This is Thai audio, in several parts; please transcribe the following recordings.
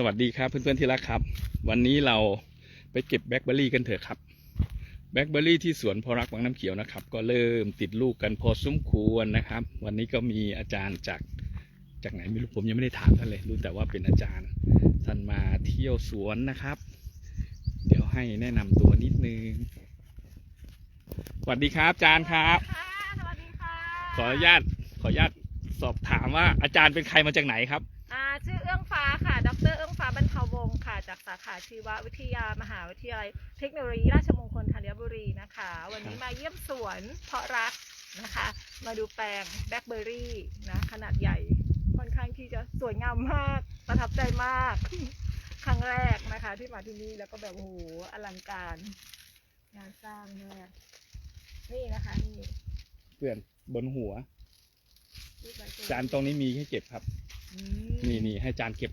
สวัสดีครับเพื่อนๆที่รักครับ วันนี้เราไปเก็บแบล็คเบอร์รี่กันเถอะครับแบล็คเบอร์รี่ที่สวนพอรักวังน้ำเขียวนะครับ ก็เริ่มติดลูกกันพอสมควรนะครับ วันนี้ก็มีอาจารย์จากจากไหนไม่รู้ผมยังไม่ได้ถามท่านเลยรู้แต่ว่าเป็นอาจารย์ท่านมาเที่ยวสวนนะครับ เดี๋ยวให้แนะนำตัวนิดนึงสวัสดีครับอาจารย์ครับค่ะสวัสดีค่ะขออนุญาตขออนุญาตสอบถามว่าอาจารย์เป็นใครมาจากไหนครับากสาขาชีววิทยามหาวิทยาลัยเทคโนโลยีราชมงคลธัญบุรีนะคะ วันนี้มาเยี่ยมสวนเพาะรักนะคะ มาดูแปลงแบล็คเบอร์รี่นะขนาดใหญ่ค่อนข้างที่จะสวยงามมากประทับใจมาก ครั้งแรกนะคะ ที่มาที่นี่แล้วก็แบบโอ้โหอลังการ งานสร้างมากนี่นะคะนี่เพื่อนบนหัว รูปใบเตยจานตรงนี้มีให้เก็บครับ อืม นี่นี่ให้จานเก็บ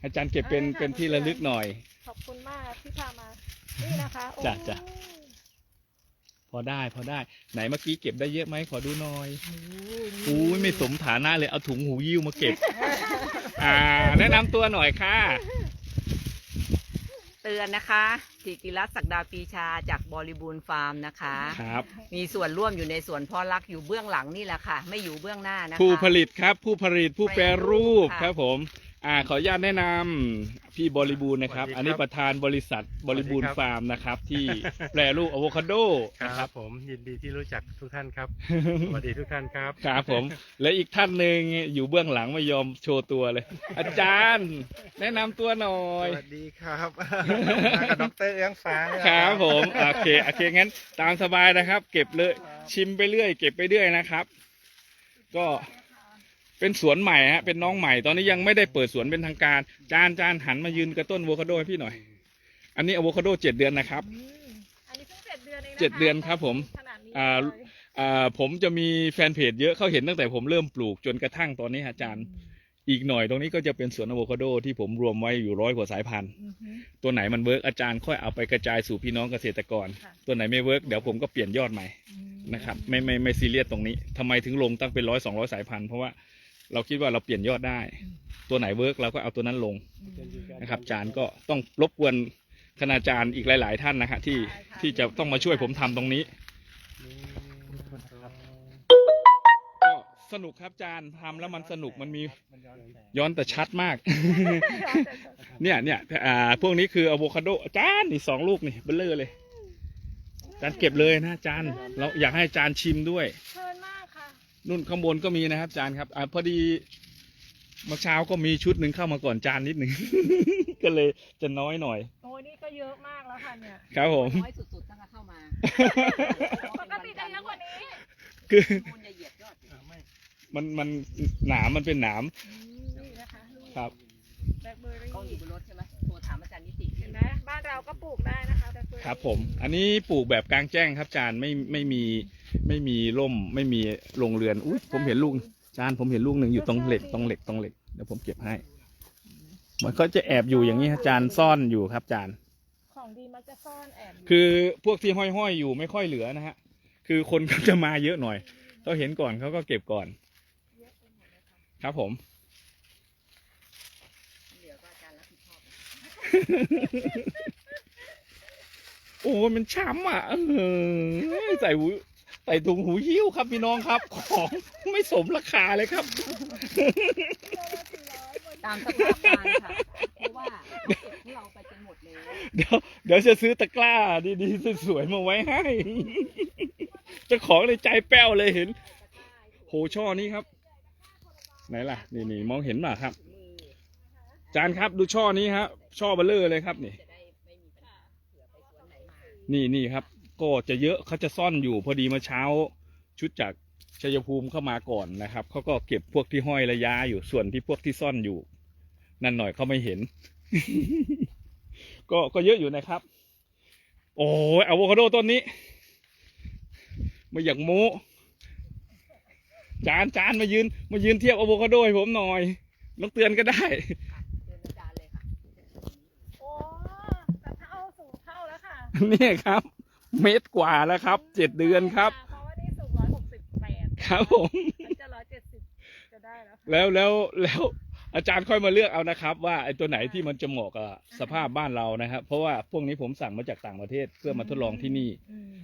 ให้จานเก็บเป็นได้ค่ะเป็นที่ระลึกหน่อย ขอบคุณมากที่พามา นี่นะคะโอ้จ้ะจ้ะ พอได้พอได้ ไหนเมื่อกี้เก็บได้เยอะไหมขอดูหน่อยโอ้อุ้ยไม่สมฐานะเลยเอาถุงหูยิ้วมาเก็บ อ่า แนะนำตัวหน่อยค่ะ เตือนนะคะธิติรัตน์ศักดาปีชาจากบริบูรณ์ฟาร์มนะคะ ครับ มีส่วนร่วมอยู่ในสวนเพาะรักอยู่เบื้องหลังนี่แหละค่ะ ไม่อยู่เบื้องหน้านะคะ ผู้ผลิตครับ ผู้ผลิตผู้แปรรูปค่ะครับผม อ่าขออนุญาตแนะนำพี่บริบูรณ์นะครับ สวัสดีครับอันนี้ประธานบริษัทบริบูรณ์สวัสดีครับ ฟาร์มนะครับ ที่แปรรูปอะโวคาโดคนะครัรับบผมยินดีที่รู้จักทุกท่านครับ สวัสดีทุกท่านครับ ครับผม และอีกท่านหนึ่งอยู่เบื้องหลังไม่ยอมโชว์ตัวเลย อาจารย์ แนะนำตัวหน่อสยวัสดีครับมากับดรเอื้องฟ้าเนี่ยครับผมโอเคโอเคงั้นตามสบายนะครับ เก็บเลยชิมไปเรื่อย เก็บไปเรื่อยนะครับ ก็ เป็นสวนใหม่ฮะเป็นน้องใหม่ตอนนี้ยังไม่ได้เปิดสวนเป็นทางการ จานจานหันมายืนกระต้นอะโวคาโดให้พี่หน่อย อันนี้อะโวคาโดเจ็ดเดือนนะครับอืมอันนี้เพิ่งเจ็ดเดือนเองนะคะเจ็ดเดือนครับผม ขนาดนี้อ่า เลยอ่าผมจะมีแฟนเพจเยอะเขาเห็นตั้งแต่ผมเริ่มปลูกจนกระทั่งตอนนี้ฮะอาจารย์ อีกหน่อยตรงนี้ก็จะเป็นสวนอะโวคาโดที่ผมรวมไว้อยู่ร้อยกว่าสายพันธุ์ อือหือตัวไหนมันเวิร์กอาจารย์ค่อยเอาไปกระจายสู่พี่น้องเกษตรกร ค่ะ ตัวไหนไม่เวิร์กเดี๋ยวผมก็เปลี่ยนยอดใหม่อืมนะครับไม่ไม่ไม่ซีเรียสตรงนี้ทำไมถึงลงตั้งเป็นร้อยสองร้อยสายพันธุ์เพราะว่า เราคิดว่าเราเปลี่ยนยอดได้ ตัวไหนเวิร์กเราก็เอาตัวนั้นลงอืมนะครับอาจารย์ก็ต้องรบกวนคณาจารย์อีกหลาย ๆ ท่านนะฮะที่ได้ค่ะที่จะต้องมาช่วยผมทำตรงนี้ก็สนุกครับอาจารย์ทำแล้วมันสนุกมันมีย้อนแต่ชัดมาก เนี่ยเนี่ยอ่าพวกนี้คืออะโวคาโดอาจารย์นี่สองลูกนี่เบลเลอร์เลยอาจารย์เก็บเลยนะอาจารย์เราอยากให้อาจารย์ชิมด้วยเพลิ นมากค่ะนุ่นข้างบนก็มีนะครับอาจารย์ครับอ่าพอดีเมื่อเช้าก็มีชุดหนึ่งเข้ามาก่อนจานนิดหนึ่ง ก็เลยจะน้อยหน่อย โอ้ยนี่ก็เยอะมากแล้วค่ะเนี่ย ครับผม น้อยสุดๆตั้งแต่เข้ามาปกติจะเยอะกว่านี้คือมูลจะเหยียบยอดอยู่มันมันหนามมันเป็นหนามอืมนี่นะคะลูกครับ แบล็คเบอร์รี่เขาอยู่บนรถใช่ไหมโทรถามอาจารย์นิติเห็นไหมบ้านเราก็ปลูกได้นะคะแบล็คเบอร์รี่ครับผม อันนี้ปลูกแบบกลางแจ้งครับอาจารย์ไม่ไม่มี ไม่มีร่มไม่มีโรงเรือนอุ้ยผมเห็นลูกอาจารย์ผมเห็นลูกหนึ่งอยู่ตรงเหล็กตรงเหล็กตรงเหล็กเดี๋ยวผมเก็บให้ มันก็จะแอบอยู่อย่างนี้ครับอาจารย์ซ่อนอยู่ครับอาจารย์ของดีมักจะซ่อนแอบยู่คือพวกที่ห้อยๆอยู่ไม่ค่อยเหลือนะฮะ คือคนก็จะมาเยอะหน่อยเขาเห็นก่อนเขาก็เก็บก่อน ครับผม เหลือก็อาจารย์รับผิดชอบโอ้ยมันช้ำอะเออใส่หู ใส่ถุงหูหิ้วครับพี่น้องครับ ของไม่สมราคาเลยครับ ตามสภาพการค่ะ เพราะว่าเราเก็บของเราไปจนหมดแล้วเดี๋ยวเดี๋ยวจะซื้อตะกร้าดีๆสวยๆมาไว้ให้ เจ้าของเลยใจแป้วเลยเห็น โหช่อนี้ครับ ไหนล่ะ นี่นี่มองเห็นป่ะครับ จานครับดูช่อนี้ครับช่อเบลเลอร์เลยครับนี่จะได้ไม่มีปัญหาเผื่อไปสวนไหนมานี่นี่ครับ ก็จะเยอะเขาจะซ่อนอยู่พอดีเมื่อเช้า ชุดจากชัยภูมิเข้ามาก่อนนะครับเขาก็เก็บพวกที่ห้อยระยะอยู่ส่วนที่พวกที่ซ่อนอยู่ นั่นหน่อยเขาไม่เห็น ก็ก็เยอะอยู่นะครับ โอ้ยอะโวคาโดต้นนี้ไม่อยากโม้จานจานมายืน มายืนเทียบอะโวคาโดให้ผมหน่อยน้องเตือนก็ได้เดินอาจารย์เลยค่ะโอ้แต่เท่าสูงเท่าแล้วค่ะนี่ครับ เม็ดกว่าแล้วครับเจ็ดเดือนครับ เพราะว่านี่สูงร้อยหกสิบแปดครับผมมันจะร้อยเจ็ดสิบจะได้แล้วค่ะแล้วแล้วแล้วอาจารย์ค่อยมาเลือกเอานะครับ ว่าไอ้ตัวไหนที่มันจะเหมาะกับสภาพบ้านเรานะครับ เพราะว่าพวกนี้ผมสั่งมาจากต่างประเทศเพื่อมาทดลองที่นี่ อืม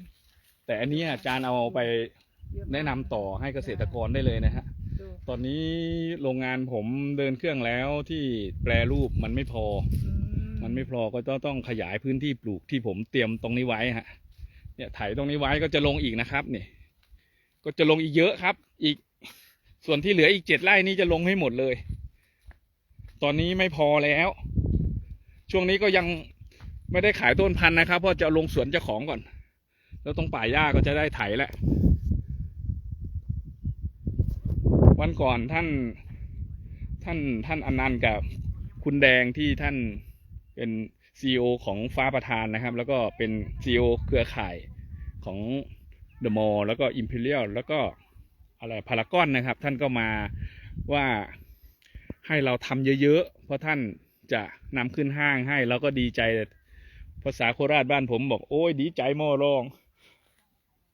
แต่อันนี้อาจารย์เอาไปเยอมากแนะนำต่อให้เกษตรกรได้เลยนะฮะดูตอนนี้โรงงานผมเดินเครื่องแล้วที่แปรรูปมันไม่พอ อืมันไม่พอก็ต้องต้องขยายพื้นที่ปลูกที่ผมเตรียมตรงนี้ไว้ฮะ เนี่ยไถตรงนี้ไว้ก็จะลงอีกนะครับนี่ก็จะลงอีกเยอะครับ อีกส่วนที่เหลืออีกเจ็ดไร่นี่จะลงให้หมดเลย ตอนนี้ไม่พอแล้ว ช่วงนี้ก็ยังไม่ได้ขายต้นพันธุ์นะครับ เพราะจะลงสวนเจ้าของก่อน แล้วตรงป่าหญ้าก็จะได้ไถแหละ วันก่อนท่านท่านท่านอนันต์กับคุณแดงที่ท่าน เป็นซีอของฟ้าประธานนะครับ แล้วก็เป็นซีอเครือข่ายของเดอะมอลแล้วก็อิมพีเรียลแล้วก็อะไรพารากอนนะครับ ท่านก็มาว่าให้เราทำเยอะๆ เพราะท่านจะนำขึ้นห้างให้แล้วก็ดีใจภาษาโคราชบ้านผมบอกโอ้ยดีใจมอรอง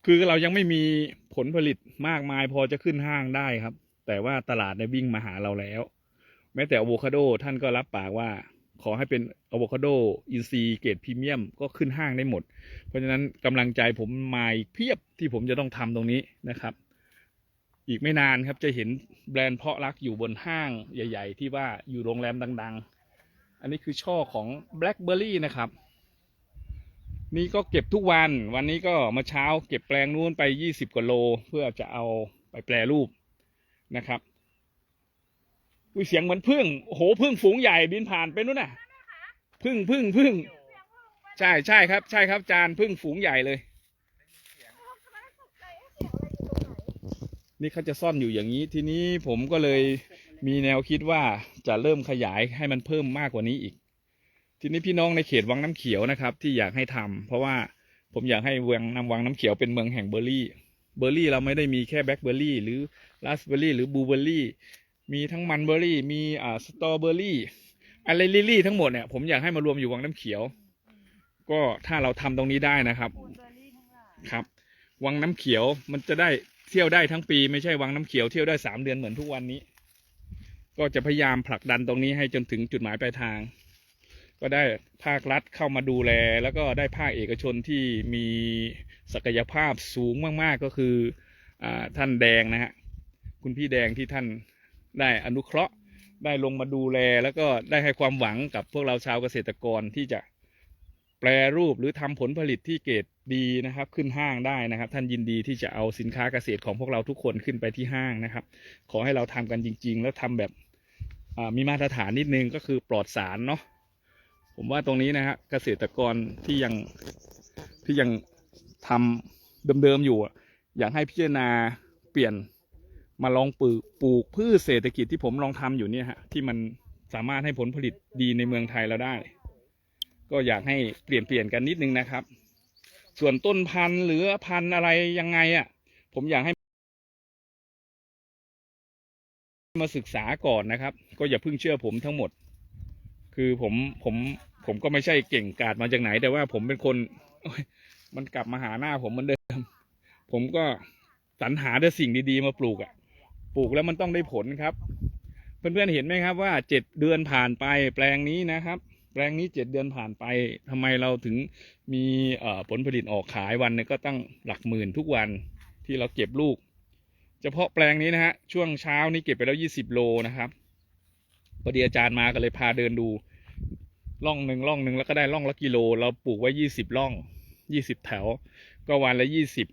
คือเรายังไม่มีผลผลิตมากมายพอจะขึ้นห้างได้ครับ แต่ว่าตลาดได้วิ่งมาหาเราแล้ว แม้แต่อะโวคาโดท่านก็รับปากว่า ขอให้เป็นอะโวคาโดอินซีเกรดพรีเมียมก็ขึ้นห้างได้หมด เพราะฉะนั้นกำลังใจผมมาเพียบที่ผมจะต้องทำตรงนี้นะครับ อีกไม่นานครับจะเห็นแบรนด์เพาะรักอยู่บนห้างใหญ่ ๆ ที่ว่าอยู่โรงแรมดัง ๆ อันนี้คือช่อของ Blackberry นะครับ นี่ก็เก็บทุกวัน วันนี้ก็มาเช้าเก็บแปลงนู้นไปยี่สิบกว่าโล เพื่อจะเอาไปแปรรูปนะครับ อุ้ยเสียงเหมือนพึ่งโอ้โหพึ่งฝูงใหญ่บินผ่านไปนู้นน่ะพึ่งพึ่งพึ่งใช่ใช่ครับ ใช่ครับจานพึ่งฝูงใหญ่เลย นี่เขาจะซ่อนอยู่อย่างนี้ ทีนี้ผมก็เลยมีแนวคิดว่าจะเริ่มขยายให้มันเพิ่มมากกว่านี้อีก ทีนี้พี่น้องในเขตวังน้ำเขียวนะครับ ที่อยากให้ทำเพราะว่าผมอยากให้วังน้ำวังน้ำเขียวเป็นเมืองแห่งเบอร์รี่ เบอร์รี่เราไม่ได้มีแค่แบล็คเบอร์รี่ หรือราสเบอร์รี่ หรือบลูเบอร์รี่ มีทั้งมันเบอร์รี่ มีอ่าสตรอเบอร์รี่ อะไรลิลลี่ทั้งหมดเนี่ยผมอยากให้มารวมอยู่วังน้ำเขียว ก็ถ้าเราทำตรงนี้ได้นะครับครับ วังน้ำเขียวมันจะได้เที่ยวได้ทั้งปีไม่ใช่วังน้ำเขียวเที่ยวได้สามเดือนเหมือนทุกวันนี้ ก็จะพยายามผลักดันตรงนี้ให้จนถึงจุดหมายปลายทาง ก็ได้ภาครัฐเข้ามาดูแล แล้วก็ได้ภาคเอกชนที่มีศักยภาพสูงมากๆก็คืออาท่านแดงนะฮะคุณพี่แดงที่ท่าน ได้อนุเคราะห์ได้ลงมาดูแล แล้วก็ได้ให้ความหวังกับพวกเราชาวเกษตรกรที่จะแปรรูปหรือทำผลผลิตที่เกรดดีนะครับ ขึ้นห้างได้นะครับ ท่านยินดีที่จะเอาสินค้าเกษตรของพวกเราทุกคนขึ้นไปที่ห้างนะครับ ขอให้เราทำกันจริง ๆ แล้วทำแบบมีมาตรฐานนิดนึงก็คือปลอดสารเนาะผมว่าตรงนี้นะฮะเกษตรกรที่ยังที่ยังทำเดิมๆอยู่ อยากให้พิจารณาเปลี่ยน มาลองปลูกปลูกพืชเศรษฐกิจที่ผมลองทำอยู่เนี่ยฮะที่มันสามารถให้ผลผลิตดีในเมืองไทยเราได้ ก็อยากให้เปลี่ยนเปลี่ยนกันนิดนึงนะครับ ส่วนต้นพันธุ์หรือพันธุ์อะไรยังไงอะ ผมอยากให้มาศึกษาก่อนนะครับ ก็อย่าเพิ่งเชื่อผมทั้งหมด คือผมผมผมก็ไม่ใช่เก่งกาจมาจากไหน แต่ว่าผมเป็นคนมันกลับมาหาหน้าผมเหมือนเดิม ผมก็สรรหาแต่สิ่งดีๆมาปลูกอะ่ะ ปลูกแล้วมันต้องได้ผลครับ เพื่อนๆเห็นไหมครับว่าเจ็ดเดือนผ่านไปแปลงนี้นะครับ แปลงนี้เจ็ดเดือนผ่านไปทำไมเราถึงมีผลผลิตออกขายวันหนึงก็ตั้งหลักหมื่นทุกวันที่เราเก็บลูก เฉพาะแปลงนี้นะฮะช่วงเช้านี้เก็บไปแล้วยี่สิบโลนะครับพอดีอาจารย์มาก็เลยพาเดินดูร่องหนึ่งร่องหนึ่งแล้วก็ได้ร่องละกิโล เราปลูกไว้ยี่สิบร่องยี่สิบแถว ก็วันละยี่สิบ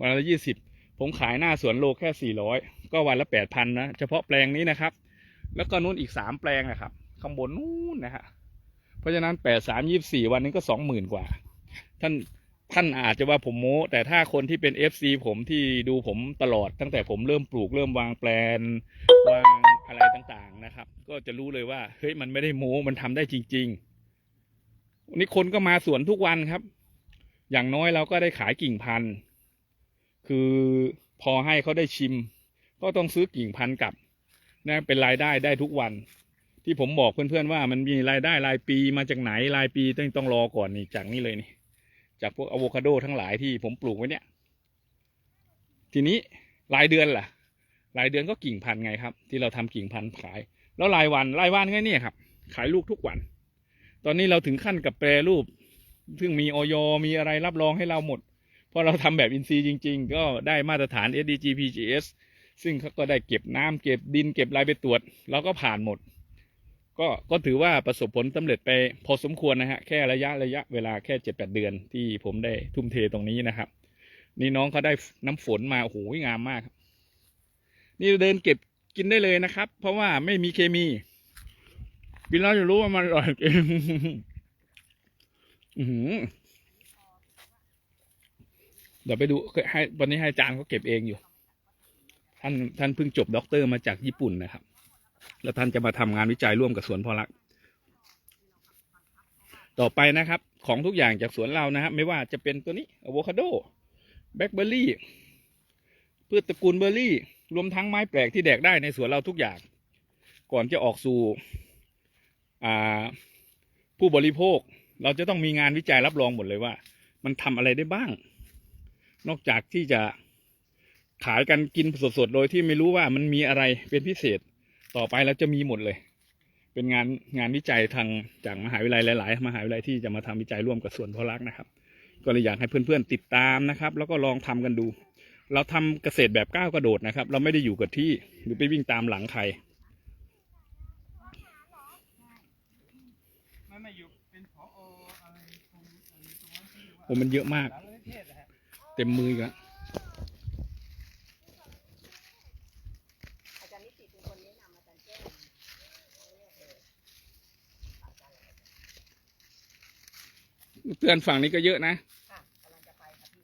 วันละยี่สิบ ผมขายหน้าสวนโลแค่สี่ร้อยก็วันละแปดพันนะ เฉพาะแปลงนี้นะครับ แล้วก็นู้นอีกสามแปลงนะครับ ข้างบนนู้นนะฮะ เพราะฉะนั้นแปดสามยี่สี่วันนี้ก็สองหมื่นกว่า ท่านท่านอาจจะว่าผมโม้ แต่ถ้าคนที่เป็นเอฟซีผมที่ดูผมตลอด ตั้งแต่ผมเริ่มปลูกเริ่มวางแปลนวางอะไรต่างๆนะครับ ก็จะรู้เลยว่าเฮ้ยมันไม่ได้โม้มันทำได้จริงๆวันนี้คนก็มาสวนทุกวันครับ อย่างน้อยเราก็ได้ขายกิ่งพันธุ์ คือพอให้เขาได้ชิม ก็ต้องซื้อกิ่งพันธุ์กลับนะเป็นรายได้ได้ทุกวัน ที่ผมบอกเพื่อนๆว่ามันมีรายได้รายปีมาจากไหนรายปีต้องต้องรอก่อนนี่จากนี่เลยนี่ จากพวกอะโวคาโดทั้งหลายที่ผมปลูกไว้เนี่ย ทีนี้รายเดือนล่ะ รายเดือนก็กิ่งพันธุ์ไงครับ ที่เราทำกิ่งพันธุ์ขาย แล้วรายวันรายวันก็เนี่ยครับ ขายลูกทุกวัน ตอนนี้เราถึงขั้นกับแปรรูป ซึ่งมีออยมีอะไรรับรองให้เราหมด เพราะเราทำแบบอินทรีย์จริง ๆ ก็ได้มาตรฐาน SDG PGS ซึ่งเขาก็ได้เก็บน้ำเก็บดินเก็บอะไรไปตรวจเราก็ผ่านหมด ก็ก็ถือว่าประสบผลสำเร็จไปพอสมควรนะฮะแค่ระยะระยะเวลาแค่เจ็ดแปดเดือนที่ผมได้ทุ่มเทตรงนี้นะครับ นี่น้องเขาได้น้ำฝนมาโอ้โหงามมากครับนี่เดินเก็บกินได้เลยนะครับ เพราะว่าไม่มีเคมีกินแล้วจะรู้ว่ามันอร่อยจริง เดี๋ยวไปดูให้วันนี้ให้อาจารย์เขาเก็บเองอยู่ ท่านท่านเพิ่งจบด็อกเตอร์มาจากญี่ปุ่นนะครับ แล้วท่านจะมาทำงานวิจัยร่วมกับสวนพอลักต่อไปนะครับ ของทุกอย่างจากสวนเรานะครับไม่ว่าจะเป็นตัวนี้อะโวคาโดแบล็คเบอร์รี่พืชตระกูลเบอร์รี่ รวมทั้งไม้แปลกที่แดกได้ในสวนเราทุกอย่าง ก่อนจะออกสู่ผู้บริโภค เราจะต้องมีงานวิจัยรับรองหมดเลยว่า มันทำอะไรได้บ้าง นอกจากที่จะขายกันกินสดๆ โดยที่ไม่รู้ว่ามันมีอะไรเป็นพิเศษต่อไปเราจะมีหมดเลย เป็นงานงานวิจัยทางจากมหาวิทยาลัยหลาย ๆ มหาวิทยาลัยที่จะมาทำวิจัยร่วมกับสวนพอลักษ์นะครับ ก็เลยอยากให้เพื่อนๆติดตามนะครับ แล้วก็ลองทำกันดู เราทำเกษตรแบบก้าวกระโดดนะครับ เราไม่ได้อยู่กับที่หรือไปวิ่งตามหลังใครไม่ไม่อยู่เป็นผออะไรตรงตรงนั้นที่ว่าโอ้มันเยอะมากสารนิ เทศนะฮะเต็มมืออีกแล้วอาจารย์นิติเป็นคนแนะนำอาจารย์แจ้งเพื่อนฝั่งนี้ก็เยอะนะค่ะกำลังจะไปค่ะพี่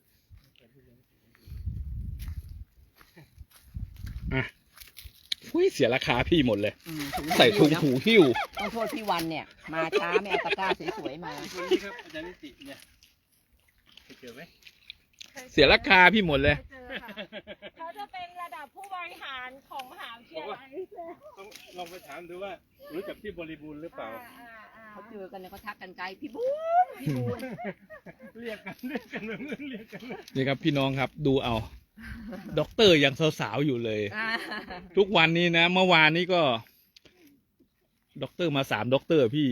อุ้ยเสียราคาพี่หมดเลย อืมถุงใส่ถุงนะหูหิ้ว ต้องโทษพี่วันเนี่ย มาช้าไม่เอาตะกร้าสวยๆมาคนนี้ครับอาจารย์นิติเนี่ยเคยเจอไหม เสียราคาพี่หมดเลย เจอค่ะเขาจะเป็นระดับผู้บริหารของมหาวิทยาลัยต้องลองไปถามดูว่า รู้จักที่บริบูรณ์หรือเปล่า อ่าอ่าเขาเจอกันเนี่ยเขาทักกันไกลพี่บูนเรียกกันเรียกกันเหมือนเรียกกันนี่ครับพี่น้องครับดูเอา ด็อกเตอร์ยังสาวๆอยู่เลย อ่าทุกวันนี้นะ เมื่อวานนี้ก็ ด็อกเตอร์มาสามด็อกเตอร์พี่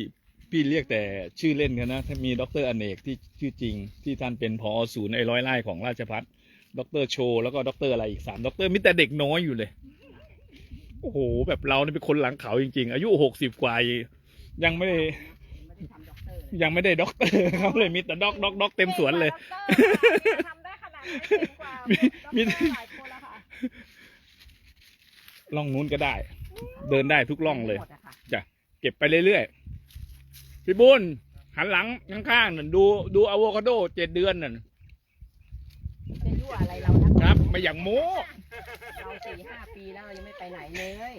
พี่เรียกแต่ชื่อเล่นกันนะ ถ้ามีด็อกเตอร์อเนกที่ชื่อจริงที่ท่านเป็นผอศูนย์ไอ้ร้อยไร่ของราชพัฒด็อกเตอร์โชว์แล้วก็ด็อกเตอร์อะไรอีกสามด็อกเตอร์มีแต่เด็กน้อยอยู่เลย โอ้โห แบบเราเนี่ยเป็นคนหลังเขาจริง ๆ อายุหกสิบกว่ายังไม่ได้ไม่ได้ทำด็อกเตอร์เลยยังไม่ได้ด็อกเตอร์เขาเลยมีแต่ด็อกด็อกด็อกเต็มสวนเลยทำได้ขนาดนี้เก่งกว่ามีมีมีหลายคนแล้วค่ะล่องนู้นก็ได้ เดินได้ทุกล่องเลยหมดอะค่ะเก็บไปเรื่อยๆ พี่บุญหันหลังข้างๆนั่นดูดูอะโวคาโดเจ็ดเดือนนั่นจะยั่วอะไรเรานะครับไม่อย่างโม้เราสี่ห้าปีแล้วเรายังไม่ไปไหนเลย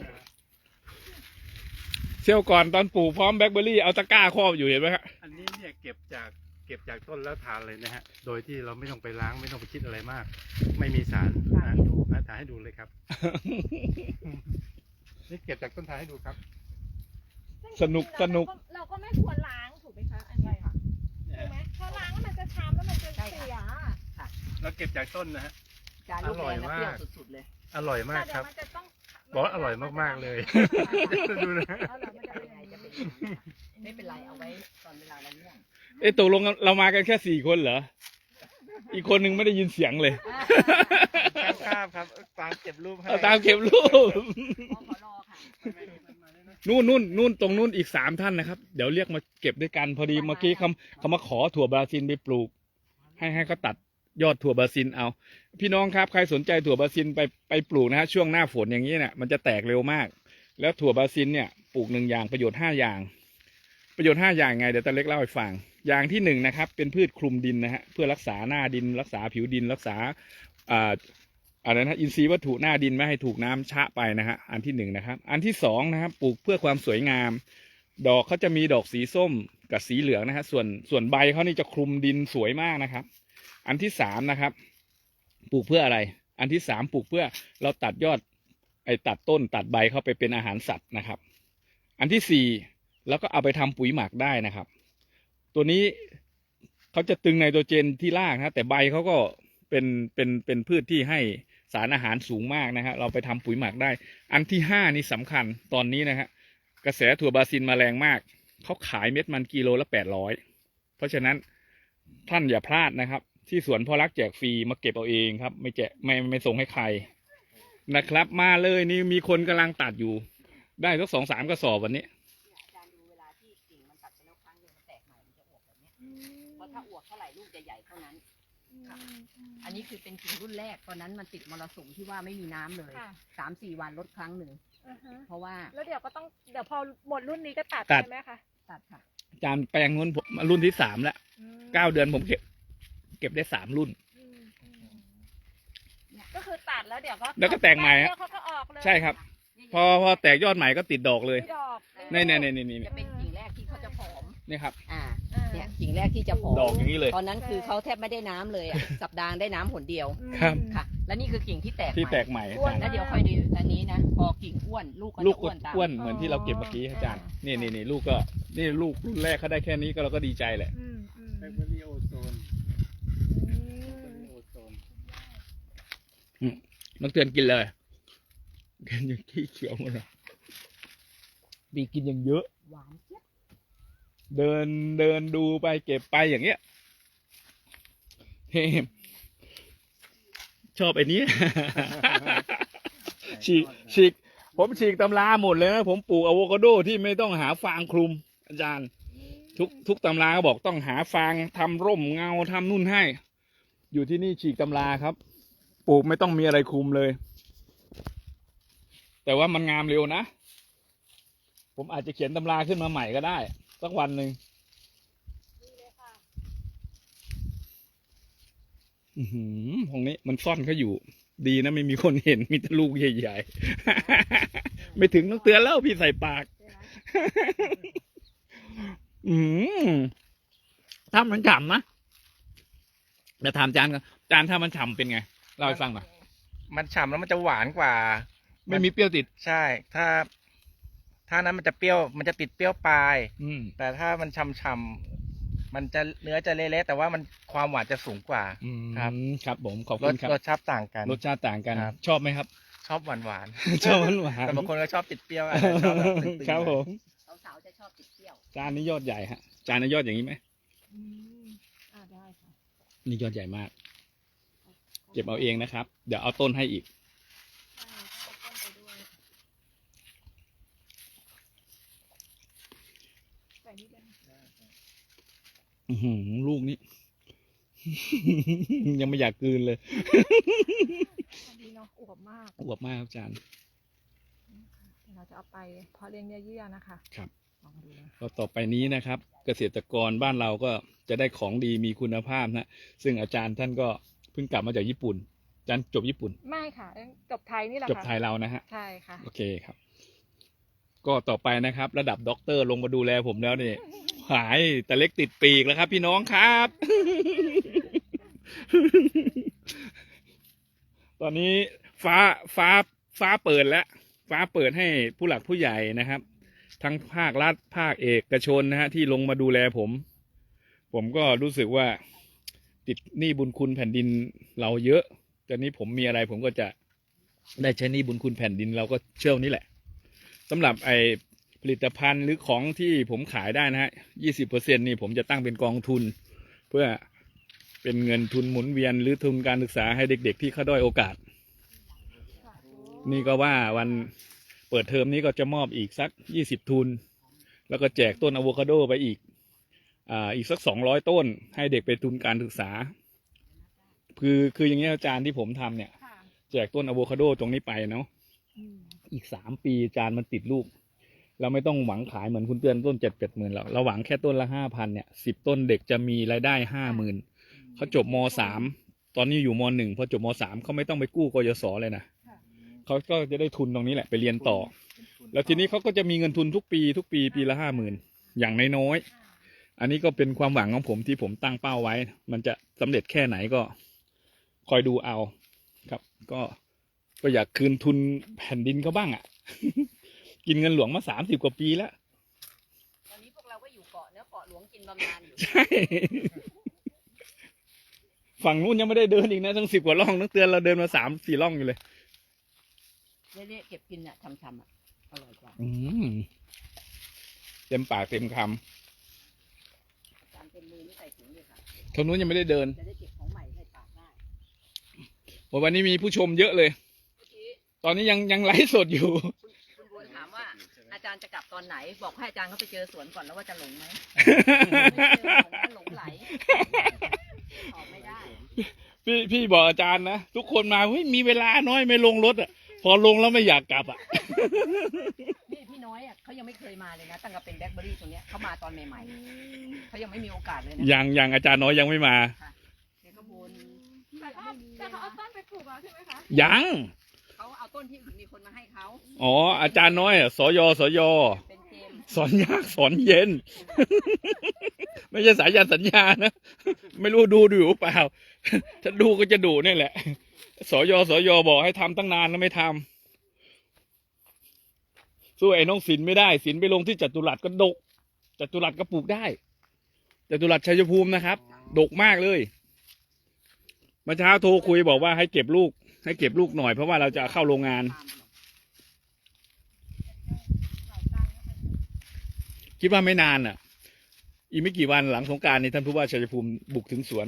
เชี่ยวก่อนตอนปลูกพร้อมแบล็คเบอร์รี่เอาตะกร้าครอบอยู่เห็นไหมครับอันนี้เนี่ยเก็บจากเก็บจากต้นแล้วทานเลยนะฮะ โดยที่เราไม่ต้องไปล้างไม่ต้องไปคิดอะไรมาก ไม่มีสารถ่ายให้ดูนะถ่ายให้ดูเลยครับ นี่เก็บจากต้นทานให้ดูครับ สนุกสนุก เราก็ไม่ควรล้างถูกไหมคะอันนี้ค่ะถูกไหมถ้าล้างแล้วมันจะช้ำแล้วมันจะเสียเราเก็บจากต้นนะฮะ จานลูกแดงนะอร่อยมากเปรี้ยวสุดๆเลย อร่อยมากครับ แต่เดี๋ยวมันจะต้องบอกว่าอร่อยมากๆเลย ดูนะเอาเหรอมันจะเป็นเป็นไงยังไงจะเป็นอย่างนี้ไม่เป็นไรเอาไว้ตอนเวลาเราง่วงเอ๊ะตกลงเรามากันแค่สี่คนเหรอ อีกคนหนึ่งไม่ได้ยินเสียงเลยครับครับตามเก็บรูปให้ เอาตามเก็บรูปขอขอรอค่ะ นู่นนู่นนู่นตรงนู่นอีกสามท่านนะครับ เดี๋ยวเรียกมาเก็บด้วยกันพอดีเมื่อกี้เขาเขามาขอถั่วบราซิลไปปลูก ให้ให้เขาตัดยอดถั่วบราซิลเอา พี่น้องครับใครสนใจถั่วบราซิลไปไปปลูกนะฮะช่วงหน้าฝนอย่างนี้เนี่ยมันจะแตกเร็วมาก แล้วถั่วบราซิลเนี่ยปลูกหนึ่งอย่างประโยชน์ห้าอย่าง ประโยชน์ห้าอย่างไงเดี๋ยวตาเล็กเล่าให้ฟังอย่างที่หนึ่งนะครับ เป็นพืชคลุมดินนะฮะเพื่อรักษาหน้าดิน รักษาผิวดินรักษา อ่าอะไรนะอินทรีย์วัตถุหน้าดินไม่ให้ถูกน้ำชะไปนะฮะอันที่หนึ่งนะครับ อันที่สองนะครับปลูกเพื่อความสวยงาม ดอกเขาจะมีดอกสีส้มกับสีเหลืองนะฮะส่วนส่วนใบเขานี่จะคลุมดินสวยมากนะครับ อันที่สามนะครับ ปลูกเพื่ออะไร อันที่สามปลูกเพื่อเราตัดยอดไอ้ตัดต้นตัดใบเข้าไปเป็นอาหารสัตว์นะครับ อันที่สี่แล้วก็เอาไปทำปุ๋ยหมักได้นะครับ ตัวนี้เขาจะตึงไนโตรเจนที่รากนะแต่ใบเขาก็เป็นเป็นเป็นพืชที่ให้ สารอาหารสูงมากนะฮะเราไปทำปุ๋ยหมักได้ อันที่ห้านี่สำคัญตอนนี้นะฮะกระแสถั่วบราซิลมาแรงมากเขาขายเม็ดมันกิโลละแปดร้อยเพราะฉะนั้นท่านอย่าพลาดนะครับ ที่สวนพ่อรักแจกฟรีมาเก็บเอาเองครับ ไม่แจกไม่ไม่ส่งให้ใครนะครับ มาเลยนี่มีคนกำลังตัดอยู่ ได้สักสองสามกระสอบวันนี้ ค่ะอันนี้คือเป็นกิ่งรุ่นแรกตอนนั้นมันติดมรสุมที่ว่าไม่มีน้ำเลยค่ะ สามสี่วันลดครั้งหนึ่งอ่าฮะเพราะว่าแล้วเดี๋ยวก็ต้องเดี๋ยวพอหมดรุ่นนี้ก็ตัดตัด ใช่ไหมคะตัดค่ะ อาจารย์แปลงนู้นผมรุ่นที่สามแล้วอืมเก้าเดือนผมเก็บ เก็บได้สามรุ่น อืมอืมก็คือตัดแล้วเดี๋ยวก็แล้วก็แตกใหม่ฮะเดี๋ยวเขาก็ออกเลยใช่ครับ พอพอแตกยอดใหม่ก็ติดดอกเลย ไม่ดอกนี่นี่นี่นี่จะเป็นกิ่งแรกที่เขาจะผอม นี่ครับ อ่าอ่า เนี่ยกิ่งแรกที่จะผอมดอกอย่างนี้เลย ตอนนั้นคือเขาแทบไม่ได้น้ำเลยอะสัปดาห์ได้น้ำหนเดียวอืมครับ ค่ะ และนี่คือกิ่งที่แตกที่ใหม่แตกใหม่อาอ้วนจารย์แล้วเดี๋ยวค่อยดูอันนี้นะพอกิ่งอ้วนลูกก็ลูจะกอ้วนตาม อ้วนเหมือนที่เราเก็บเมื่อกี้อาจารย์นี่นี่นี่ลูกก็นี่ลูกรุ่นแรกเขาได้แค่นี้ก็เราก็ดีใจแหละ อืมอืมแบล็คเบอร์รี่โอโซนอืแบล็คเบอร์มรี่โอโซน น้องเตือนกินเลยกินอย่างขี้เขียวหมดเลยมีกินอย่างเยอะ หวาน เจี๊ยบเดินเดินดูไปเก็บไปอย่างเงี้ยเฮ้มชอบไอ้นี้ ฉีกฉีกผมฉีกตำราหมดเลยนะผมปลูกอะโวคาโดที่ไม่ต้องหาฟางคลุม อาจารย์ ทุกทุกตำราก็บอกต้องหาฟางทำร่มเงาทำนู่นให้ อยู่ที่นี่ฉีกตำราครับ ปลูกไม่ต้องมีอะไรคลุมเลย แต่ว่ามันงามเร็วนะ ผมอาจจะเขียนตำราขึ้นมาใหม่ก็ได้ สักวันหนึ่งดีเลยค่ะอือหือตรงนี้มันซ่อนเขาอยู่ ดีนะไม่มีคนเห็นมีแต่ลูกใหญ่ๆ ไม่ถึงต้องเตือนแล้วพี่ใส่ปากใช่ไหมอืมถ้ามันฉ่ำนะเดี๋ยวถามจานกันจานถ้ามันฉ่ำเป็นไง เล่าให้ฟังหน่อยมันฉ่ำแล้วมันจะหวานกว่า ไม่มีเปรี้ยวติด ใช่ ถ้า ถ้านั้นมันจะเปรี้ยว มันจะติดเปรี้ยวปลาย อืมแต่ถ้ามันฉ่ำๆมันจะเนื้อจะเละๆแต่ว่ามันความหวานจะสูงกว่า อืมครับ ครับผมขอบรคุสณครับรสชาติต่างกัน รสชาติต่างกัน ครับ ชอบไหมครับ ชอบหวานหวานชอบหวานๆแต่บางๆคนก็ชอบติดเปรี้ยวอาจจะชอบแบบตึงๆครับหผน่อยมสาวๆจะชอบติดเปรี้ยวจานนี้ยอดใหญ่ฮะจานนี้ยอดอย่างนี้ไหมอืมอ่าได้ค่ะนี่ยอดใหญ่มาก เก็บเอาเองนะครับ เดี๋ยวเอาต้นให้อีกใช่เอาต้นไปด้วยใส่นี่ได้ไหม อือหือ ลูกนี้ ยังไม่อยากกลืนเลยอันนี้เนาะอวบมากอวบมากครับอาจารย์เดี๋ยวเราจะเอาไปเพาะเลี้ยงเยื่อๆนะคะ ครับลองดูนะก็ต่อไปนี้นะครับ เกษตรกรบ้านเราก็จะได้ของดีมีคุณภาพนะ ซึ่งอาจารย์ท่านก็เพิ่งกลับมาจากญี่ปุ่น อาจารย์จบญี่ปุ่น ไม่ค่ะเอ้ยจบไทยนี่แหละจบค่ะไทยเรานะฮะ ใช่ค่ะ โอเคครับ ก็ต่อไปนะครับ ระดับด็อกเตอร์ลงมาดูแลผมแล้วเนี่ย หายแต่เล็กติดปีกแล้วครับ พี่น้องครับ ตอนนี้ฟ้าฟ้าฟ้าเปิดแล้ว ฟ้าเปิดให้ผู้หลักผู้ใหญ่นะครับ ทั้งภาครัฐภาคเอกชนนะฮะที่ลงมาดูแลผม ผมก็รู้สึกว่า ติดหนี้บุญคุณแผ่นดินเราเยอะตอนนี้ผมมีอะไรผมก็จะได้ใช้หนี้บุญคุณแผ่นดินเราก็เชื่อนี้แหละสำหรับไอ ผลิตภัณฑ์หรือของที่ผมขายได้นะฮะยี่สิบเปอร์เซ็นนี่ผมจะตั้งเป็นกองทุน เพื่อเป็นเงินทุนหมุนเวียนหรือทุนการศึกษาให้เด็ก ๆ ที่เขาด้อยโอกาส นี่ก็ว่าวันเปิดเทอมนี้ก็จะมอบอีกสักยี่สิบทุน แล้วก็แจกต้นอะโวคาโดไปอีกอ่าอีกสักสองร้อยต้น ให้เด็กไปทุนการศึกษา คือคืออย่างนี้ยอาจารย์ที่ผมทำเนี่ยค่ะแจกต้นอะโวคาโดตรงนี้ไปเนาะอืมอีกสามปีจานมันติดลูก เราไม่ต้องหวังขายเหมือนคุณเตือนต้นเจ็ดเจ็ดหมื่นเราเราหวังแค่ต้นละห้าพันเนี่ยสิบต้นเด็กจะมีรายได้ห้าหมื่นเขาจบมสามตอนนี้อยู่มหนึ่งพอจบมสามเขาไม่ต้องไปกู้กยศเลยนะเขาก็จะได้ทุนตรงนี้แหละไปเรียนต่อ แล้วทีนี้เขาก็จะมีเงินทุนทุกปี ทุกปีปีละห้าหมื่นอย่างน้อยๆอันนี้ก็เป็นความหวังของผมที่ผมตั้งเป้าไว้ มันจะสำเร็จแค่ไหนก็คอยดูเอาครับ ก็ก็อยากคืนทุนแผ่นดินเขาบ้างอะ่ะ กินเงินหลวงมาสามสิบกว่าปีแล้ว ตอนนี้พวกเราก็อยู่เกาะเนื้อเกาะหลวงกินบำนาญอยู่ ใช่ ฝั่งนู้นยังไม่ได้เดินอีกนะทั้งสิบกว่าร่องตั้งเตือนเราเดินมาสามสี่ร่องอยู่เลยเรื่อยๆเก็บกินอะช่ำๆอะ อร่อยกว่าอืมเต็มปากเต็มคจานเป็นมือไม่ใส่ถุงเลยค่ะำทางนู้นยังไม่ได้เดินจะได้เก็บของใหม่ใส่ปากได้ วันนี้มีผู้ชมเยอะเลย เมื่อกี้ตอนนี้ยังยังไลฟ์สดอยู่ คุณคุณบัวถามว่า อาจารย์จะกลับตอนไหน บอกให้อาจารย์เขาไปเจอสวนก่อนแล้วว่าจะหลงไหมไม่เจอสวนแล้วหลงไหลตอบไม่ได้ พี่พี่บอกอาจารย์นะ ทุกคนมาเฮ้ยมีเวลาน้อยไม่ลงรถอะ พอลงแล้วไม่อยากกลับอะ นี่พี่น้อยอะเขายังไม่เคยมาเลยนะ ตั้งแต่เป็นแบล็คเบอร์รี่ตรงเนี้ยเขามาตอนใหม่ๆเขายังไม่มีโอกาสเลยนะยังยังอาจารย์น้อยยังไม่มา เดี๋ยวก็บนแต่เขาแต่เขาเอาต้นไปปลูกแล้วใช่ไหมคะ ยัง เขาเอาต้นที่อื่นมีคนมาให้เขาอ๋อ อาจารย์น้อยอะสยสยเป็นเจมส์สอนยากสอนเย็น ไม่ใช่สายยานสัญญานะ ไม่รู้ดูดูอยู่เปล่า ถ้าดูก็จะดูนี่แหละ สยสยบอกให้ทำตั้งนานแล้วไม่ทำสู้ไอ้น้องศิลป์ไม่ได้ศิลป์ไปลงที่จัตุรัสก็ดกจัตุรัสก็ปลูกได้จัตุรัสชัยภูมินะครับ ดกมากเลยเมื่อเช้าโทรคุยบอกว่าให้เก็บลูก ให้เก็บลูกหน่อยเพราะว่าเราจะเข้าโรงงานตามหรอกคิดว่าไม่นานอะ อีกไม่กี่วันหลังสงกรารนี่ท่านผู้ว่าชัยภูมิบุกถึงสวน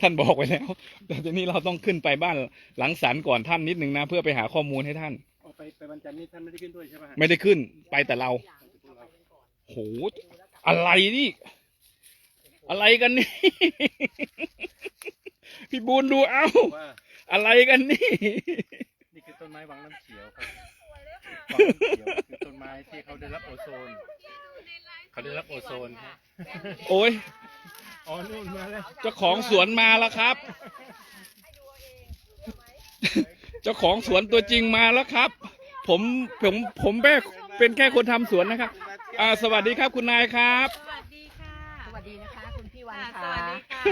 ท่านบอกไว้แล้ว แต่ทีนี้เราต้องขึ้นไปบ้านหลังสันก่อนท่านนิดนึงนะ เพื่อไปหาข้อมูลให้ท่านออกไปไปวันจันทร์นี้ท่านไม่ได้ขึ้นด้วยใช่ไหมฮะไม่ได้ขึ้นไปแต่เราโหอะไรนี่ อะไรกันนี่ พี่บูนดูเอ้าว่าอะไรกันนี่ นี่คือต้นไม้วังน้ำเขียวครับวังน้ำเขียวคือต้นไม้ที่เขาได้รับโอโซน เขาได้รับโอโซนครับโอ้ยอ๋อนู่นมาแล้วเจ้าของสวนมาแล้วครับ เจ้าของสวนตัวจริงมาแล้วครับ ผมผมผมแค่เป็นแค่คนทำสวนนะครับอ่าสวัสดีครับคุณนายครับ สวัสดีค่ะ สวัสดีนะคะ คุณพี่วันค่ะค่ะสวัสดีค่ะ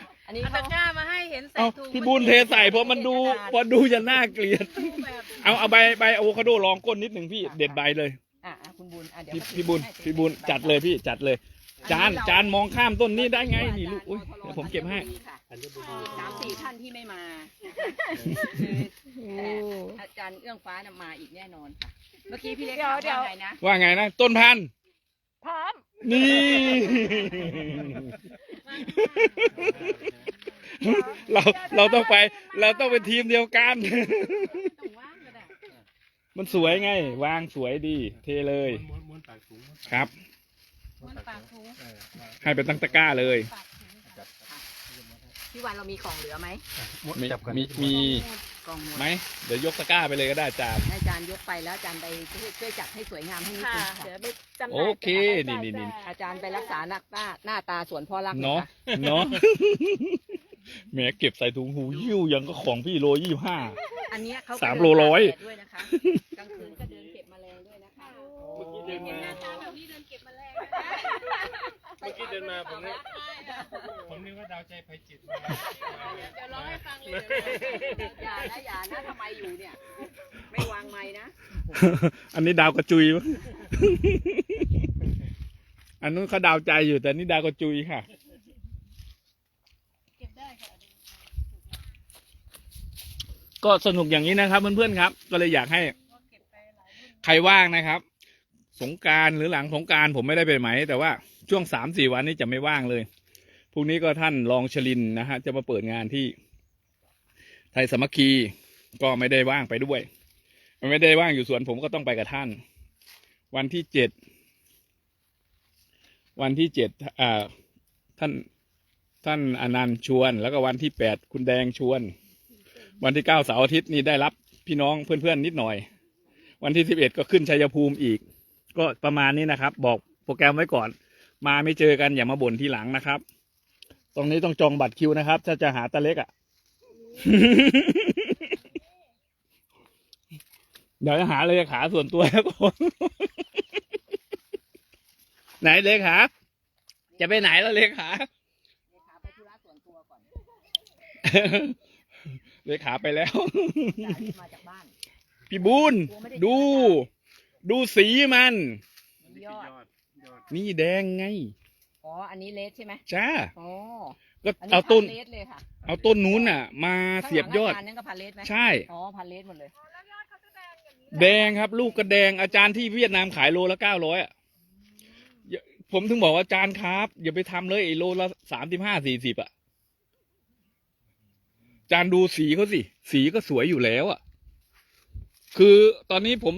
อั นนี้เอาเขาตะกร้ามาให้เห็นใส่เอาถุงพี่บุญเทใส่เพราะมันดูพอดูจะน่าเกลียด แบบเอาเอาใบใบอะโวคาโดลองก้นนิดหนึ่งพี่เด็ดใบเลย อะอะคุณบุญอะเดี๋ยวพี่มาพี่บุญให้พี่บุญจัดเลยพี่จัดเลย จานจานมองข้ามต้นนี้ได้ไงนี่ลูกอุ้ยเดี๋ยวผมเก็บให้ค่ะอัญบุรีอีกสามสี่ท่านที่ไม่มาคือแต่อาจารย์เอื้องฟ้าน่ะมาอีกแน่นอนค่ะเมื่อกี้พี่เล็กถามว่าไงนะว่าไงนะ ต้นพันธุ์พร้อม นี่ เราเราต้องไป เราต้องเป็นทีมเดียวกันต้องว่างก็ได้มันสวยไง วางสวยดี เทเลย ม้วนม้วนปากถุงม้วนครับ ม้วนปากถุงเออมาให้เป็นตั้งตะกร้าเลยจับ พี่วันเรามีกล่องเหลือไหมม้วนมีจับกันมีมีกล่องหมดไหมเดี๋ยวยกตะกร้าไปเลยก็ได้อาจารย์ให้อาจารย์ยกไปแล้วอาจารย์ไปช่วยช่วยจัดให้สวยงามให้นิดค่ะนึงเดี๋ยค่ะวไปจำหโอน่ายเคไปนี่ขายนี่จ่ายอาจารย์ไปรักษาหน้าตาหน้าตาสวนพ่อรักเนาะนะคะเนาะแหมเก็บใส่ถุงหูยิ้วยังก็ของพี่โลยี่ห้า อันเนี้ยเขาก็สามเดินโลร้อยตากแดดด้วยนะคะกลางคืนก็เดินเก็บแมลงด้วยนะคะเมื่อกี้เดินมาหน้าตาแบบนี้เดินเก็บแมลงเมื่อกี้เดินมาผมนึก ผมนึกว่าดาวใจไพจิตรมาเดี๋ยวร้องให้ฟังเลยอย่านะอย่านะทำไมอยู่เนี่ย ไม่วางไม้นะ อันนี้ดาวกระจุยมั้งอันนู้นเขาดาวใจอยู่แต่นี่ดาวกระจุยค่ะเก็บได้ค่ะก็สนุกอย่างนี้นะครับเพื่อนๆครับ ก็เลยอยากให้ก็เก็บไปหลายรุ่นใครว่างนะครับ สงกรารหรือหลังสงกรารผมไม่ได้ไปไหม แต่ว่าช่วงสามสี่วันนี้จะไม่ว่างเลย พรุ่งนี้ก็ท่านรองชลินนะฮะจะมาเปิดงานที่ ไทยสมัคคีก็ไม่ได้ว่างไปด้วย ไม่ได้ว่างอยู่สวนผมก็ต้องไปกับท่าน วันที่เจ็ดวันที่เจ็ดอ่าท่านท่านอนันต์ชวน แล้วก็วันที่แปดคุณแดงชวน วันที่เก้าเสาร์อาทิตย์นี่ได้รับพี่น้องเพื่อนๆนิดหน่อย วันที่สิบเอ็ดก็ขึ้นชัยภูมิอีก ก็ประมาณนี้นะครับ บอกโปรแกรมไว้ก่อน มาไม่เจอกันอย่ามาบ่นทีหลังนะครับ ตรงนี้ต้องจองบัตรคิวนะครับ ถ้าจะหาตาเล็กอะ่ะ เดี๋ยวจะหาเลยขาส่วนตัวแล้วก่อนไหนเลขาจะไปไหนแล้วเลขาเลขาไปธุระส่วนตัวก่อนเลขาไปแล้วจ่ายมาจากบ้านพี่บุญดู ดูสีมันยอดยอดยอดนี่แดงไง อ๋อ อันนี้เลสใช่ไหมจ้าอ๋อก็อันนี้เอาต้น พัเลสเลยค่ะเอาต้นนู้นน่ะ มาเสียบยอด ข้างหลังอาจารนั่นก็พันเลสไหมใช่ อ๋อพันเลสหมดเลยแล้วยอดเขาจะแดงอย่างนี้แดงครับ ลูกกระแดงอาจารย์ที่เวียดนามขายโลละเก้าร้อยอะอย่าผมถึงบอกว่าอาจารย์ครับ อย่าไปทำเลยไอ้โลละสามสิบห้าสี่สิบอะอาจารย์ดูสีเขาสิ สีก็สวยอยู่แล้วอะ คือตอนนี้ผม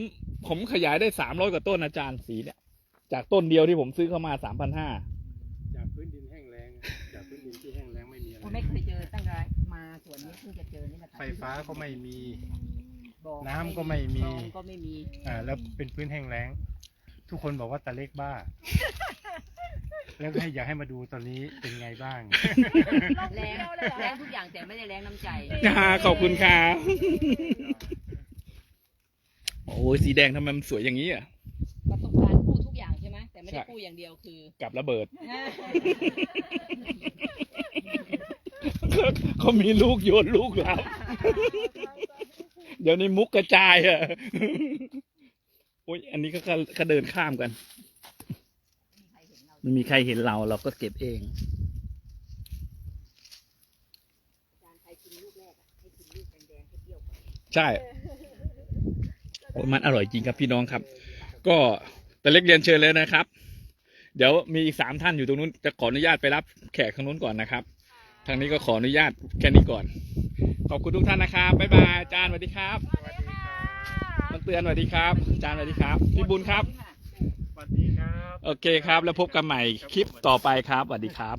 ผมขยายได้สามร้อยกว่าต้นอาจารย์สีเนี่ย จากต้นเดียวที่ผมซื้อเข้ามาสามพันห้า วนนี้เพิ่งจะเจอนี่แหละค่ะไฟฟ้าก็ไม่มี บ่อน้ำก็ไม่มี คลองก็ไม่มีอ่าแล้วเป็นพื้นแห้งแล้ง ทุกคนบอกว่าตาเล็กบ้า แล้วก็ให้อยากให้มาดูตอนนี้เป็นไงบ้างลงแรเดีงยวเลยเหรอแรงทุกอย่างแต่ไม่ได้แรงน้ำใจค่ะขอบคุณครับโอ้ยสีแดงทำไมมันสวยอย่างนี้อะประสบการณ์กู้ทุกอย่างใช่ไหมแต่ไม่ได้ใช่ กู้อย่างเดียวคือ กับระเบิด เขามีลูกโยนลูกเราเดี๋ยวนี้มุกกระจายอะโอ้ยอันนี้ก็ก็กเดินข้ามกันไม่มีใครเห็นเราเราก็เก็บเองใช่โอ้มันอร่อยจริงครับพี่น้องครับ ก็แต่เล็กเรียนเชิญเลยนะครับ เดี๋ยวมีอีกสามท่านอยู่ตรงนู้นจะขออนุญาตไปรับแขกข้างนู้นก่อนนะครับ ทางนี้ก็ขออนุญาตแค่นี้ก่อน ขอบคุณทุกท่านนะครับ บ๊ายบายอาจารย์สวัสดีครับสวัสดีค่ะต้นเตือนสวัสดีครับ อาจารย์สวัสดีครับ พี่บุญครับ สวัสดีครับ โอเคครับ แล้วพบกันใหม่คลิปต่อไปครับ สวัสดีครับ